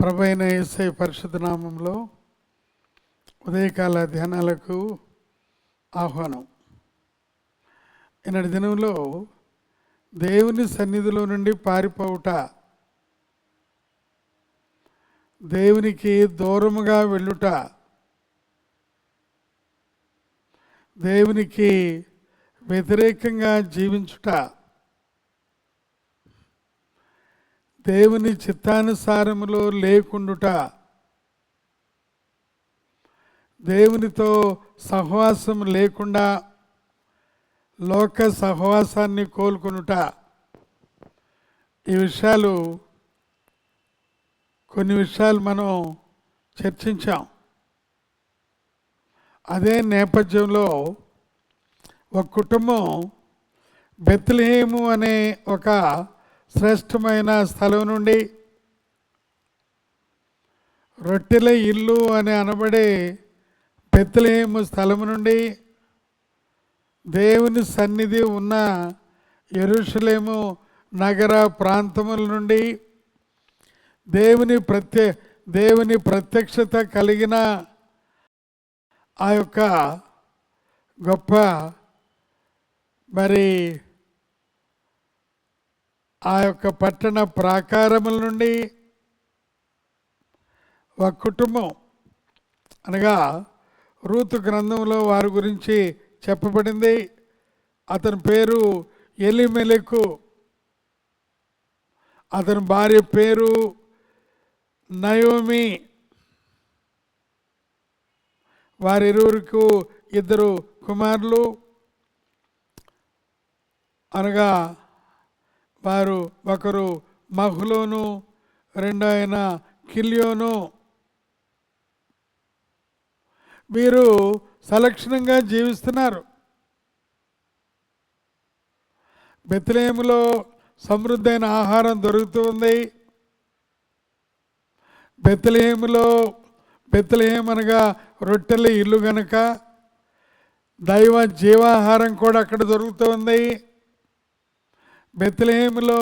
ప్రభైన ఏసై యేసై నామంలో ఉదయకాల ధ్యానాలకు ఆహ్వానం. ఈనాటి దినంలో దేవుని సన్నిధిలో నుండి పారిపోవుట దేవునికి దూరముగా వెళ్ళుట దేవునికి వ్యతిరేకంగా జీవించుట దేవుని చిత్తానుసారములో లేకుండుట దేవునితో సహవాసం లేకుండా లోక సహవాసాన్ని కోలుకునుట. ఈ విషయాలు కొన్ని విషయాలు మనం చర్చించాం. అదే నేపథ్యంలో ఒక కుటుంబం బెత్లహేము అనే ఒక శ్రేష్టమైన స్థలం నుండి రొట్టెల ఇల్లు అని అనబడే పెత్తలేము స్థలం నుండి దేవుని సన్నిధి ఉన్న ఎరుషలేము నగర ప్రాంతముల నుండి దేవుని ప్రత్య దేవుని ప్రత్యక్షత కలిగిన ఆ యొక్క గొప్ప మరి ఆ యొక్క పట్టణ ప్రాకారముల నుండి ఒక కుటుంబం అనగా రూతు గ్రంథంలో వారి గురించి చెప్పబడింది. అతని పేరు ఎలిమెలకు. అతని భార్య పేరు నయోమి. వారిరువురికి ఇద్దరు కుమారులు అనగా వారు ఒకరు మహులోను రెండో ఆయన కిలియోను. వీరు సలక్షణంగా జీవిస్తున్నారు. బెత్లేములో సమృద్ధైన ఆహారం దొరుకుతుంది బెత్లహేములో బెత్లహేం అనగా రొట్టెల ఇల్లు గనక. దైవ జీవాహారం కూడా అక్కడ దొరుకుతుంది బెత్లహేములో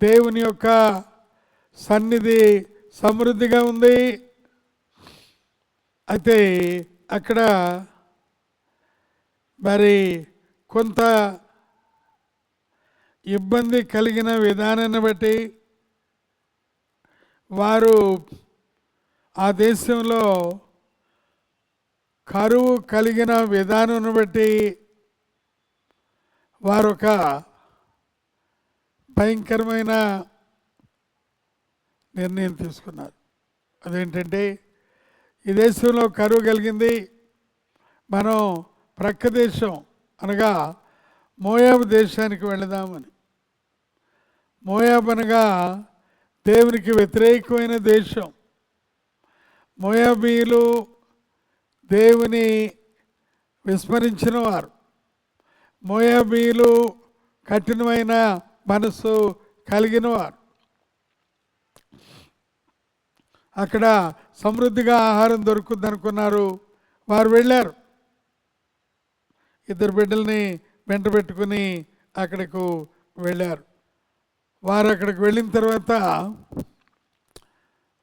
దేవుని యొక్క సన్నిధి సమృద్ధిగా ఉంది. అయితే అక్కడ మరి కొంత ఇబ్బంది కలిగిన విధానాన్ని బట్టి వారు ఆ దేశంలో కరువు కలిగిన విధానం బట్టి వారొక భయంకరమైన నిర్ణయం తీసుకున్నారు. అదేంటంటే ఈ దేశంలో కరువు కలిగింది. మనం ప్రక్క దేశం అనగా మోయాబు దేశానికి వెళదామని. మోయాబ్ అనగా దేవునికి వ్యతిరేకమైన దేశం. మోయాబీలు దేవుని విస్మరించిన వారు. మోయాబీలు కఠినమైన మనసు కలిగినవారు. అక్కడ సమృద్ధిగా ఆహారం దొరుకుతుంది అనుకున్నారు వారు వెళ్ళారు. ఇద్దరు బిడ్డల్ని వెంట పెట్టుకుని అక్కడకు వెళ్ళారు. వారు అక్కడికి వెళ్ళిన తర్వాత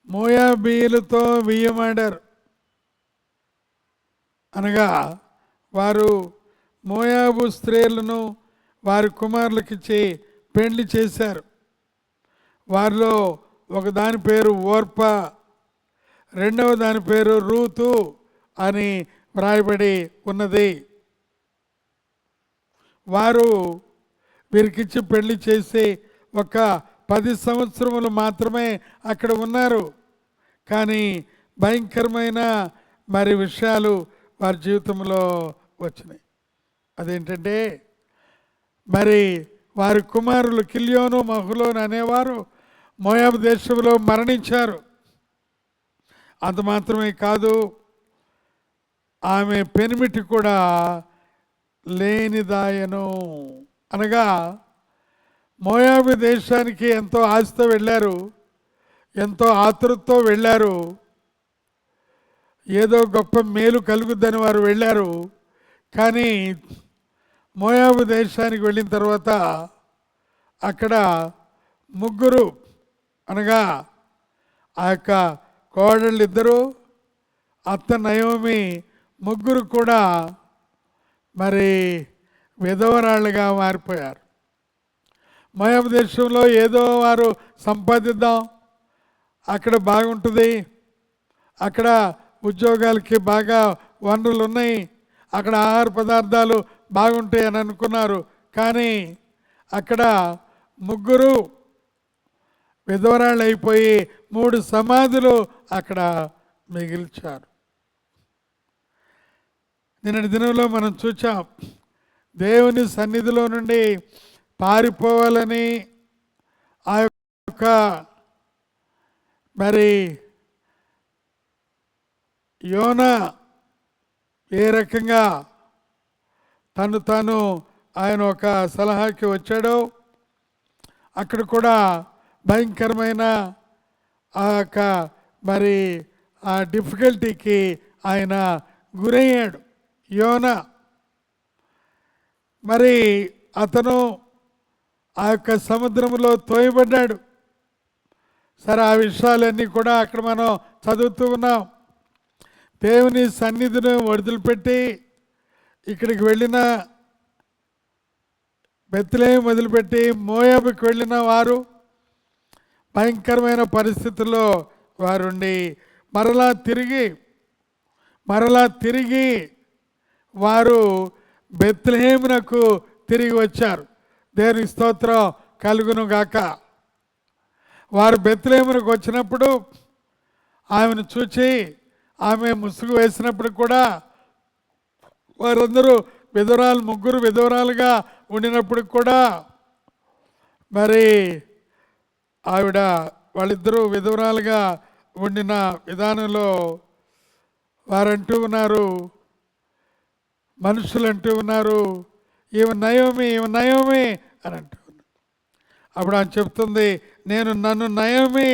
మోయాబీలతో బియ్యమాడారు అనగా వారు మోయాబు స్త్రీలను వారి కుమారులకిచ్చి పెండ్లి చేశారు. వారిలో ఒక దాని పేరు ఓర్ప రెండవ దాని పేరు రూతు అని వ్రాయబడి ఉన్నది. వారు వీరికిచ్చి పెళ్ళి చేసి ఒక పది సంవత్సరములు మాత్రమే అక్కడ ఉన్నారు. కానీ భయంకరమైన మరి విషయాలు వారి జీవితంలో వచ్చినాయి. అదేంటంటే మరి వారి కుమారులు కిలియోను మహులోను అనేవారు మోయాబు దేశంలో మరణించారు. అంత మాత్రమే కాదు ఆమె పెనిమిటి కూడా లేనిదాయను. అనగా మోయాబు దేశానికి ఎంతో ఆశతో వెళ్ళారు ఎంతో ఆతృతతో వెళ్ళారు ఏదో గొప్ప మేలు కలుగుద్దని వారు వెళ్ళారు. కానీ మోయాబు దేశానికి వెళ్ళిన తర్వాత అక్కడ ముగ్గురు అనగా ఆ యొక్క కోడళ్ళు ఇద్దరు అత్త నయోమి ముగ్గురు కూడా మరి విధవరాళ్ళుగా మారిపోయారు. మోయాబు దేశంలో ఏదో వారు సంపాదిద్దాం అక్కడ బాగుంటుంది అక్కడ ఉద్యోగాలకి బాగా వనరులు ఉన్నాయి అక్కడ ఆహార పదార్థాలు బాగుంటాయి అని అనుకున్నారు. కానీ అక్కడ ముగ్గురు విధవరాళ్ళు అయిపోయి మూడు సమాధులు అక్కడ మిగిల్చారు. నిన్నటి దినంలో మనం చూచాం దేవుని సన్నిధిలో నుండి పారిపోవాలని ఆ యొక్క మరి యోన ఏ రకంగా తను తాను ఆయన ఒక సలహాకి వచ్చాడో. అక్కడ కూడా భయంకరమైన ఆ యొక్క మరి ఆ డిఫికల్టీకి ఆయన గురయ్యాడు. యోన. మరి అతను ఆ యొక్క సముద్రంలో తోయబడ్డాడు. సరే ఆ విషయాలన్నీ కూడా అక్కడ మనం చదువుతూ ఉన్నాం. దేవుని సన్నిధిని వదిలిపెట్టి ఇక్కడికి వెళ్ళిన బెత్తిలేమి వదిలిపెట్టి మోయాబుకి వెళ్ళిన వారు భయంకరమైన పరిస్థితుల్లో వారుండి మరలా తిరిగి మరలా తిరిగి వారు బెత్లహేమునకు తిరిగి వచ్చారు. దేవుని స్తోత్రం కలుగును గాక. వారు బెత్లహేమునకు వచ్చినప్పుడు ఆమెను చూచి ఆమె ముసుగు వేసినప్పుడు కూడా వారందరూ విధురాలు ముగ్గురు విధవరాలుగా ఉండినప్పుడు కూడా మరి ఆవిడ వాళ్ళిద్దరూ విధవరాలుగా ఉండిన విధానంలో వారంటూ ఉన్నారు మనుషులు అంటూ ఉన్నారు ఈమె నయోమి ఈమె నయోమి అని అంటూ ఉన్నారు. అప్పుడు ఆయన చెప్తుంది నేను నన్ను నయోమి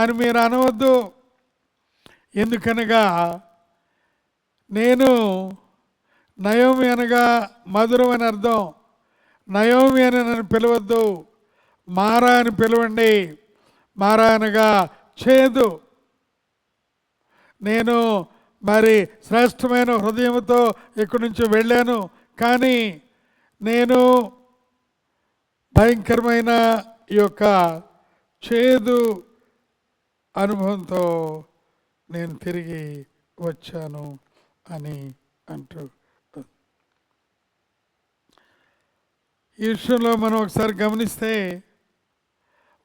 అని మీరు అనవద్దు. ఎందుకనగా నేను నయోమి అనగా మధురం అని అర్థం. నయోమి అని నన్ను పిలవద్దు. మారా అని పిలవండి. మారా అనగా చేదు. నేను మరి శ్రేష్టమైన హృదయంతో ఇక్కడి నుంచి వెళ్ళాను. కానీ నేను భయంకరమైన ఈ యొక్క చేదు అనుభవంతో నేను తిరిగి వచ్చాను అని అంటూ ఈ విషయంలో మనం ఒకసారి గమనిస్తే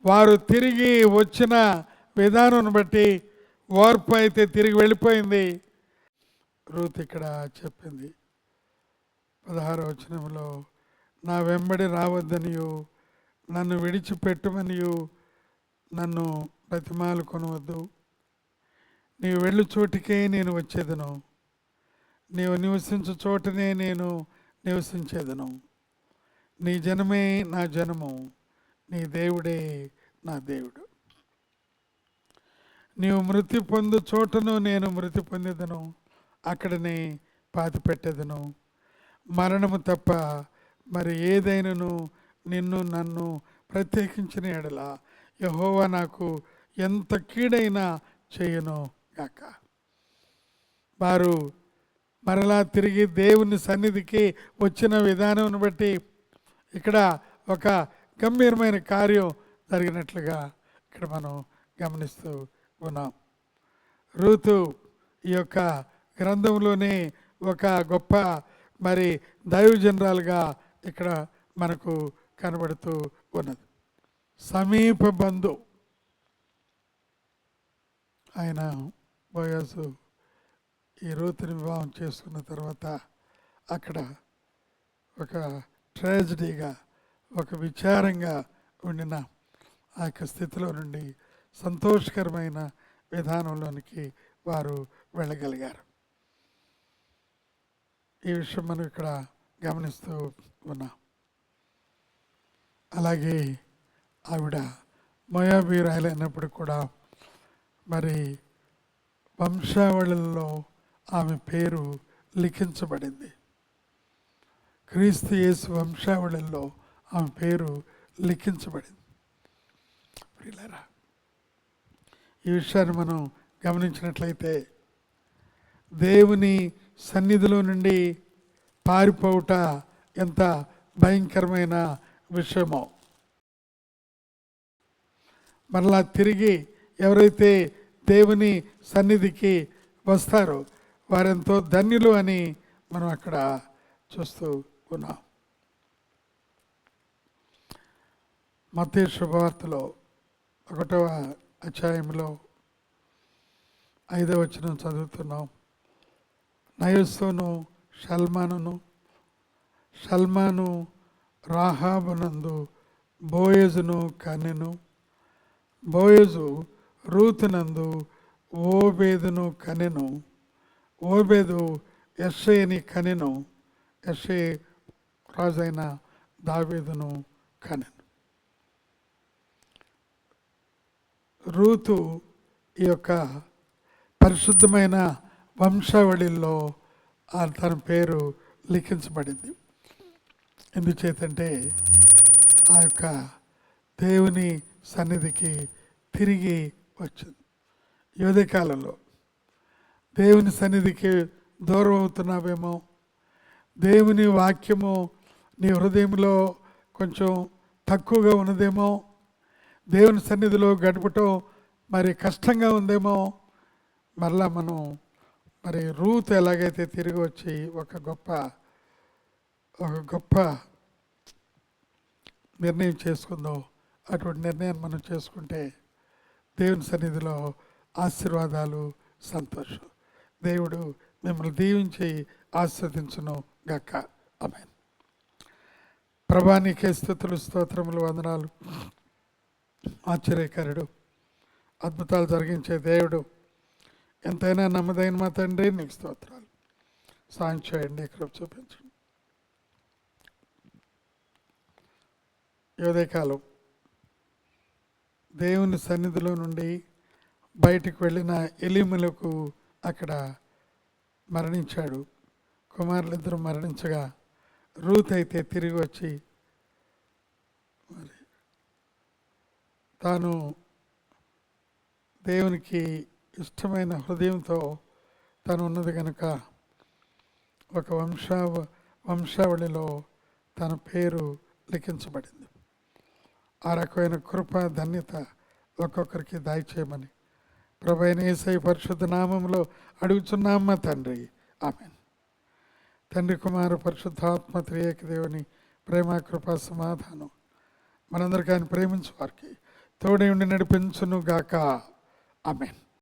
వారు తిరిగి వచ్చిన విధానం బట్టి ఓర్పు అయితే తిరిగి వెళ్ళిపోయింది. రూత్ ఇక్కడ చెప్పింది. పదహారు వచనంలో నా వెంబడి రావద్దనియు నన్ను విడిచిపెట్టమనియు నన్ను బ్రతిమాలు కొనవద్దు. నీవు వెళ్ళు చోటికే నేను వచ్చేదను. నీవు నివసించు చోటనే నేను నివసించేదను. నీ జనమే నా జనము నీ దేవుడే నా దేవుడు. నీవు మృతి పొందు చోటను నేను మృతి పొందేదను అక్కడనే పాతి పెట్టేదను. మరణము తప్ప మరి ఏదైనను నిన్ను నన్ను ప్రత్యేకించిన ఎడల యహోవా నాకు ఎంత కీడైనా చేయను గాక. వారు మరలా తిరిగి దేవుని సన్నిధికి వచ్చిన విధానం బట్టి ఇక్కడ ఒక గంభీరమైన కార్యం జరిగినట్లుగా ఇక్కడ మనం గమనిస్తూ ఉన్నాం. ఋతు ఈ యొక్క గ్రంథంలోనే ఒక గొప్ప మరి దైవజనరాలుగా ఇక్కడ మనకు కనబడుతూ ఉన్నది. సమీప బంధు ఆయన బోయాసు ఈ రూతుని వివాహం చేసుకున్న తర్వాత అక్కడ ఒక ట్రాజిడీగా ఒక విచారంగా ఉండిన ఆ యొక్క స్థితిలో నుండి సంతోషకరమైన విధానంలోనికి వారు వెళ్ళగలిగారు. ఈ విషయం మనం ఇక్కడ గమనిస్తూ ఉన్నాం. అలాగే ఆవిడ మోయాబీరాయలైనప్పుడు కూడా మరి వంశావళిలో ఆమె పేరు లిఖించబడింది. క్రీస్తు యేసు వంశావళిలో ఆమె పేరు లిఖించబడింది. ప్రియులారా ఈ విషయాన్ని మనం గమనించినట్లయితే దేవుని సన్నిధిలో నుండి పారిపోవుట ఎంత భయంకరమైన విషయమో. మరలా తిరిగి ఎవరైతే దేవుని సన్నిధికి వస్తారో వారెంతో ధన్యులు అని మనం అక్కడ చూస్తూ ఉన్నాం మధ్య శుభవార్తలో ఒకటవ అధ్యాయంలో ఐదవ వచనం చదువుతున్నాం. నయస్సును షల్మానును షల్మాను రాహాబునందు బోయజును కనెను బోయజు రూతునందు ఓబేదును కనెను ఓబేదు ఎస్ఐని కనెను ఎస్ఐ రాజైన దావీదును కనెను. రూతు ఈ యొక్క పరిశుద్ధమైన వంశావళిలో ఆ తన పేరు లిఖించబడింది. ఎందుచేతంటే ఆ యొక్క దేవుని సన్నిధికి తిరిగి వచ్చింది. యువతి కాలంలో దేవుని సన్నిధికి దూరం అవుతున్నావేమో? దేవుని వాక్యము నీ హృదయంలో కొంచెం తక్కువగా ఉన్నదేమో దేవుని సన్నిధిలో గడపటం మరి కష్టంగా ఉందేమో మరలా మనం మరి రూత్ ఎలాగైతే తిరిగి వచ్చి ఒక గొప్ప ఒక గొప్ప నిర్ణయం చేసుకుందో అటువంటి నిర్ణయాన్ని మనం చేసుకుంటే దేవుని సన్నిధిలో ఆశీర్వాదాలు సంతోషం. దేవుడు మిమ్మల్ని దీవించి ఆస్వాదించును గక్క ఆమె ప్రభానికే స్థుతులు స్తోత్రములు వందనాలు. ఆశ్చర్యకరుడు అద్భుతాలు జరిగించే దేవుడు. ఎంతైనా నమ్మదైన మా తండ్రి నీకు స్తోత్రాలు. సాయం చేయండి కృప చూపించండి. ఈ దేవుని సన్నిధిలో నుండి బయటికి వెళ్ళిన ఎలిములకు అక్కడ మరణించాడు. కుమారులిద్దరు మరణించగా రూత్ అయితే తిరిగి వచ్చి మరి తాను దేవునికి ఇష్టమైన హృదయంతో తను ఉన్నది కనుక ఒక వంశావ వంశావళిలో తన పేరు లిఖించబడింది. ఆ రకమైన కృప ధన్యత ఒక్కొక్కరికి దయచేయమని ప్రభైన ఏసై పరిశుద్ధ నామంలో అడుగుచున్నాం తండ్రి. ఆమె తండ్రి కుమారు పరిశుద్ధాత్మ త్రియేక దేవుని ప్రేమ కృప సమాధానం మనందరికీ ఆయన ప్రేమించు వారికి తోడే ఉండి నడిపించును గాక ఆమెన్.